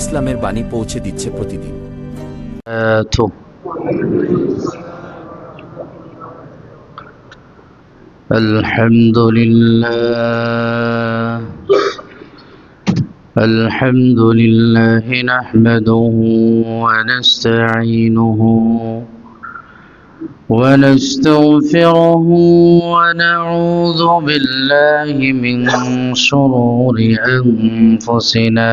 ইসলামের বাণী পৌঁছে দিচ্ছে প্রতিদিন وبركاته الحمد لله الحمد لله نحمده ونستعينه ونستغفره ونعوذ بالله من شرور أنفسنا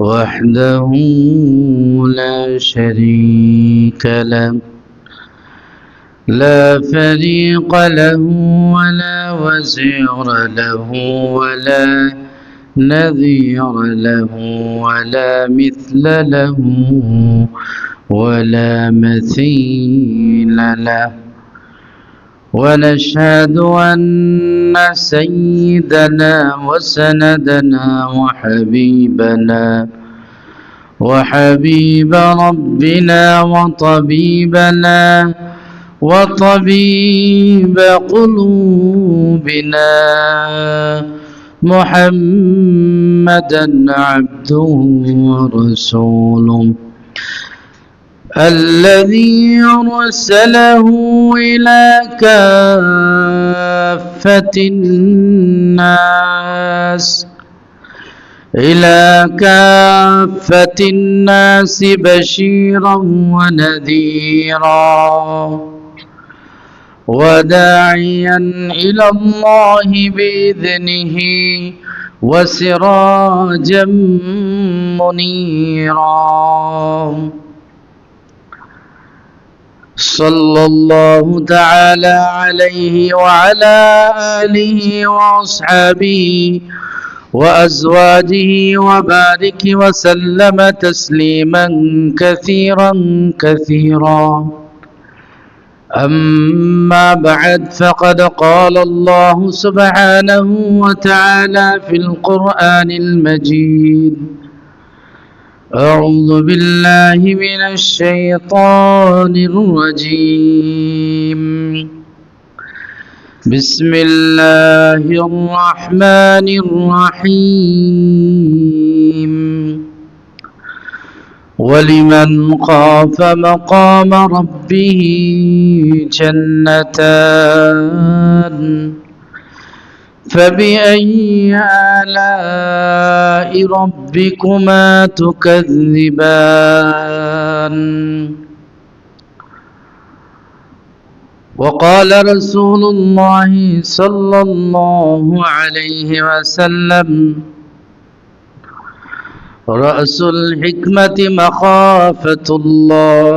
وحده لا شريك له. لا فريق له ولا وزير له ولا نذير له ولا مثل له ولا مثيل له. ونشهد أن سيدنا وسندنا وحبيبنا وحبيب ربنا وطبيبنا وطبيب قلوبنا محمدا عبده ورسوله. الذي أرسله إلى كافة الناس إلى كافة الناس بشيرا ونذيرا وداعيا إلى الله بإذنه وسراجا منيرا. صلى الله تعالى عليه وعلى آله وأصحابه وأزواجه وبارك وسلم تسليما كثيرا كثيرا. أما بعد فقد قال الله سبحانه وتعالى في القرآن المجيد أعوذ بالله من الشيطان الرجيم. بسم الله الرحمن الرحيم. ولمن خاف مقام ربه جنتان. فبأي آلاء ربكما تكذبان وقال رسول الله صلى الله عليه وسلم رأس الحكمة مخافة الله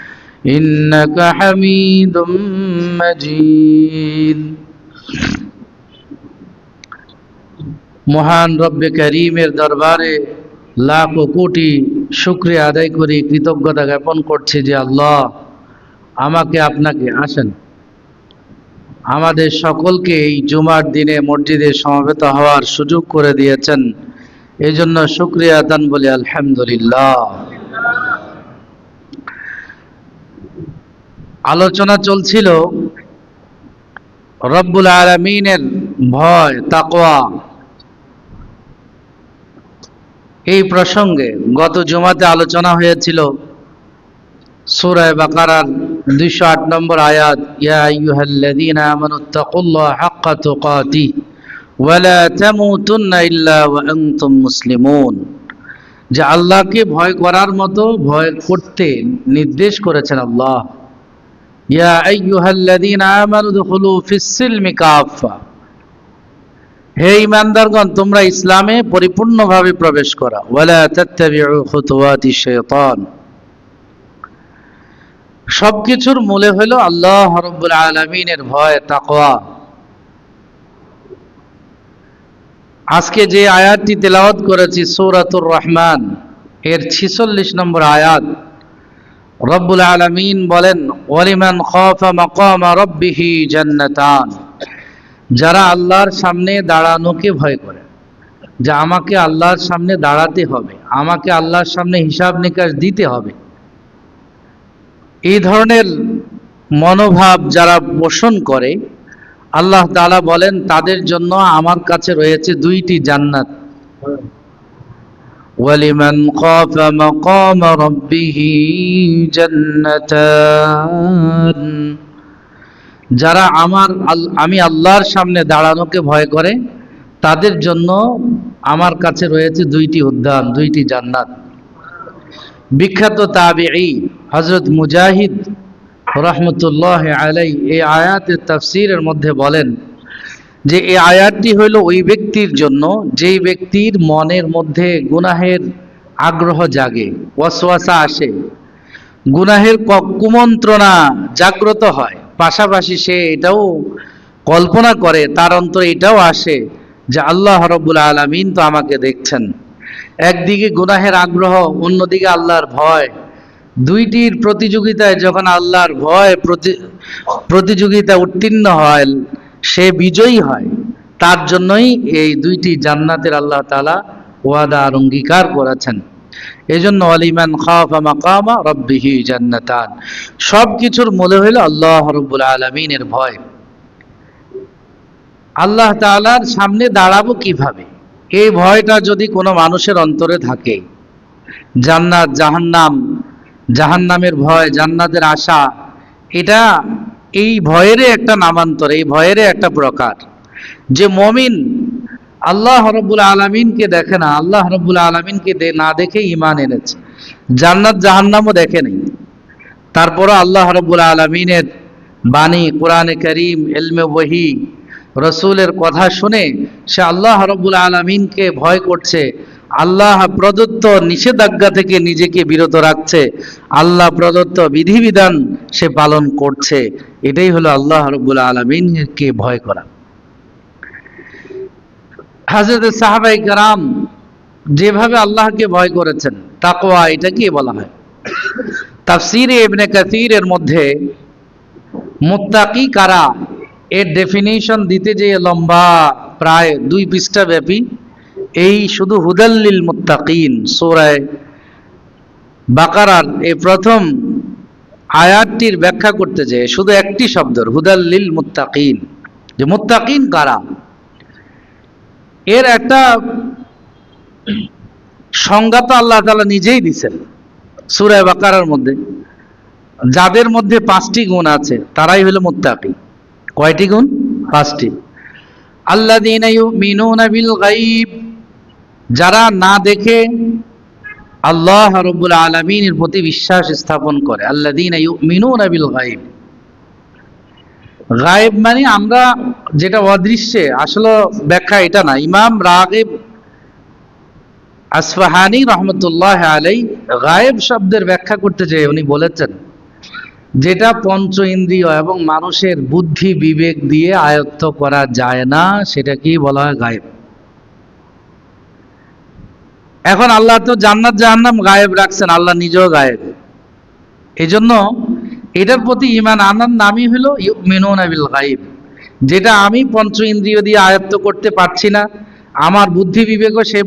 إنك حميد مجيد মহান রব্বে করিমের দরবারে লাখ ও কোটি শুক্রিয়া আদায় করি কৃতজ্ঞতা জ্ঞাপন করছি যে আল্লাহ আমাকে আপনাকে আসেন আমাদের সকলকে এই জুমার দিনে মসজিদে সমবেত হওয়ার সুযোগ করে দিয়েছেন এই জন্য শুক্রিয়া দান বলি আলহামদুলিল্লাহ আলোচনা চলছিল রব্বুল আলমিনের ভয়, তাকওয়া। এই প্রসঙ্গে গত জুমাতে আলোচনা হয়েছিল সূরায়ে বাকারার দুইশো আট নম্বর আয়াত, ইয়া হাক্কা তুকাতিহ ওয়া লা তামুতুন্না ইল্লা ওয়া আনতুম মুসলিমুন। যে আল্লাহকে ভয় করার মতো ভয় করতে নির্দেশ করেছেন আল্লাহ। হে ইমানদারগণ, তোমরা ইসলামে পরিপূর্ণভাবে প্রবেশ করা। ওয়ালা তাত্তাবিউ খুতুওয়াতি শাইতান। সবকিছুর মূলে হলো আল্লাহ রাব্বুল আলামিনের ভয়, তাকওয়া। আজকে যে আয়াতটি তেলাওয়াত করেছি সূরাতুর রহমান, এর 46 নম্বর আয়াত। রব্বুল আলামিন বলেন, ওয়ালিমান খাফা মাকামা রাব্বিহি জান্নাতান। যারা আল্লাহর সামনে দাঁড়ানোকে ভয় করে, যে আমাকে আল্লাহর সামনে দাঁড়াতে হবে, আমাকে আল্লাহর সামনে হিসাব নিকাশ দিতে হবে, এই ধরনের মনোভাব যারা পোষণ করে, আল্লাহ তাআলা বলেন, তাদের জন্য আমার কাছে রয়েছে দুইটি জান্নাত। ওয়ালিমান খাফা মাকাম রাব্বিহি জান্নাতান যারা আমার আমি আল্লাহর সামনে দাঁড়ানোকে ভয় করে, তাদের জন্য আমার কাছে রয়েছে দুইটি উদ্যান, দুইটি জান্নাত। বিখ্যাত তাবিঈ হজরত মুজাহিদ রহমতুল্লাহ আলাই এই আয়াতের তাফসীরের মধ্যে বলেন যে এই আয়াতটি হইল ওই ব্যক্তির জন্য, যেই ব্যক্তির মনের মধ্যে গুনাহের আগ্রহ জাগে, ওয়াসওয়াসা আসে। গুনাহের কুমন্ত্রণা জাগ্রত হয়। পাশাপাশি সে এটাও কল্পনা করে, তার অন্তরে এটাও আসে যে আল্লাহ রব্বুল আলমিন তো আমাকে দেখছেন। একদিকে গুনাহের আগ্রহ, অন্যদিকে আল্লাহর ভয়। দুইটির প্রতিযোগিতায় যখন আল্লাহর ভয় প্রতি প্রতিযোগিতা উত্তীর্ণ হয় সে বিজয়ী হয়। তার জন্যই এই দুইটি জান্নাতের আল্লাহ তাআলা ওয়াদা আর অঙ্গীকার করেছেন। এজন্য অলিমান খাফা মাকামা রব্বিহি জান্নাতান। সব কিছুর মূলে হইল আল্লাহ রব্বুল আলমিনের ভয়। আল্লাহ তাআলার সামনে দাঁড়াবো কীভাবে? এই ভয়টা যদি কোনো মানুষের অন্তরে থাকে, জান্নাত জাহান্নাম, জাহান্নামের ভয়, জান্নাতের আশা, এটা এই ভয়েরই একটা নামান্তর, এই ভয়েরই একটা প্রকার। যে মমিন আল্লাহ রব্বুল আলমিনকে দেখে না, আল্লাহ রব্বুল আলমিনকে না দেখে ইমান এনেছে। জান্নাত জাহান্নামও দেখে নেই। তারপরও আল্লাহ রব্বুল আলমিনের বাণী, কোরআনে করিম এলমে বহি রসুলের কথা শুনে সে আল্লাহ রব্বুল আলমিনকে ভয় করছে। আল্লাহ প্রদত্ত নিষেধাজ্ঞা থেকে নিজেকে বিরত রাখছে। আল্লাহ প্রদত্ত বিধিবিধান সে পালন করছে। এটাই হলো আল্লাহ রব্বুল আলমিনকে ভয় করা। হাজরত সাহাবাই কারাম যেভাবে আল্লাহকে ভয় করেছেন, তাকওয়া এটা কি বলা হয়? তাফসিরে ইবনে কাসিরের মধ্যে মুত্তাকি কারা এর ডেফিনিশন দিতে যে লম্বা, প্রায় দুই পৃষ্ঠা ব্যাপী এই শুধু হুদাল্লিল মুত্তাকিন, সোরায় বাকারার এই প্রথম আয়াতটির ব্যাখ্যা করতে যে শুধু একটি শব্দর হুদাল্লিল মুত্তাকিন। যে মুত্তাকিন কারা? এর একটা সংজ্ঞা তো আল্লাহ তালা নিজেই দিছেন, সুরায় বাকারার মধ্যে। যাদের মধ্যে পাঁচটি গুণ আছে, তারাই হলো মুত্তাকি কয়টি গুণ? পাঁচটি। বিল গায়ব। যারা না দেখে আল্লাহ রব্বুল আলামিনের প্রতি বিশ্বাস স্থাপন করে, আল্লাযীনা ইউমিনুনা বিল গায়ব। গায়েব মানে আমরা যেটা অদৃশ্যে, আসলে ব্যাখ্যা এটা না। ইমাম রাগিব আসফাহানি রহমতুল্লাহ আলাই গায়েব শব্দের ব্যাখ্যা করতে চেয়ে উনি বলেছেন, যেটা পঞ্চ ইন্দ্রিয় এবং মানুষের বুদ্ধি বিবেক দিয়ে আয়ত্ত করা যায় না, সেটা কি বলা হয় গায়েব? এখন আল্লাহ তো জান্নাত জাহান্নাম গায়েব রাখছেন, আল্লাহ নিজেও গায়েব। এই জন্য এটার প্রতি ইমান আনার নামই হলো ইউমিনুনা আবিল গায়েব। যেটা আমি পঞ্চ ইন্দ্রিয় দিয়ে আয়ত্ত করতে পারছি না, আমার বুদ্ধি বিবেকও সে